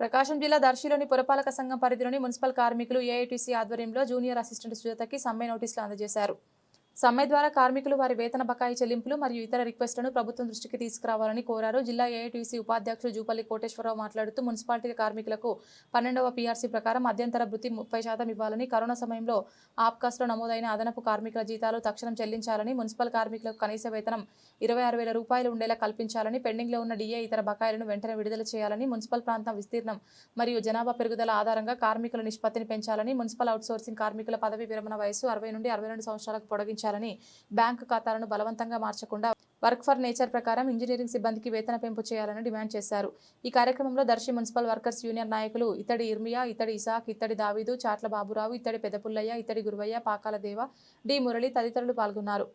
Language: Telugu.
ప్రకాశం జిల్లా దర్శిలోని పురపాలక సంఘం పరిధిలోని మున్సిపల్ కార్మికులు ఏఐటీసీ ఆధ్వర్యంలో జూనియర్ అసిస్టెంట్ సుజాతకి సమ్మె నోటీసులు అందజేశారు. సమ్మె ద్వారా కార్మికులు వారి వేతన బకాయి చెల్లింపులు మరియు ఇతర రిక్వెస్టులను ప్రభుత్వం దృష్టికి తీసుకురావాలని కోరారు. జిల్లా ఏఐటీసీ ఉపాధ్యక్షుడు జూపల్లి కోటేశ్వరరావు మాట్లాడుతూ మున్సిపాలిటీ కార్మికులకు పన్నెండవ పీఆర్సీ ప్రకారం మధ్యంతర భృతి ముప్పై శాతం ఇవ్వాలని కరోనా సమయంలో ఆప్కాస్ట్లో నమోదైన అదనపు కార్మికుల జీతాలు తక్షణం చెల్లించాలని మున్సిపల్ కార్మికులకు కనీస వేతనం ఇరవై ఆరు వేల రూపాయలు ఉండేలా కల్పించాలని పెండింగ్లో ఉన్న డిఏ ఇతర బకాయిలను వెంటనే విడుదల చేయాలని మున్సిపల్ ప్రాంతం విస్తీర్ణం మరియు జనాభా పెరుగుదల ఆధారంగా కార్మికుల నిష్పత్తిని పెంచాలని మున్సిపల్ అవుట్సోర్సింగ్ కార్మికుల పదవి విరమణ వయసు అరవై నుండి అరవై రెండు సంవత్సరాలకు పొడిగించాలని బ్యాంకు ఖాతాలను బలవంతంగా మార్చకుండా వర్క్ ఫర్ నేచర్ ప్రకారం ఇంజనీరింగ్ సిబ్బందికి వేతన పెంపు చేయాలని డిమాండ్ చేశారు. ఈ కార్యక్రమంలో దర్శి మున్సిపల్ వర్కర్స్ యూనియన్ నాయకులు ఇతడి ఇర్మియా ఇతడి ఇసాక్ ఇతడి దావీదు చాట్ల బాబురావు ఇతడి పెదపుల్లయ్య ఇతడి గురువయ్య పాకాల దేవ డి మురళి తదితరులు పాల్గొన్నారు.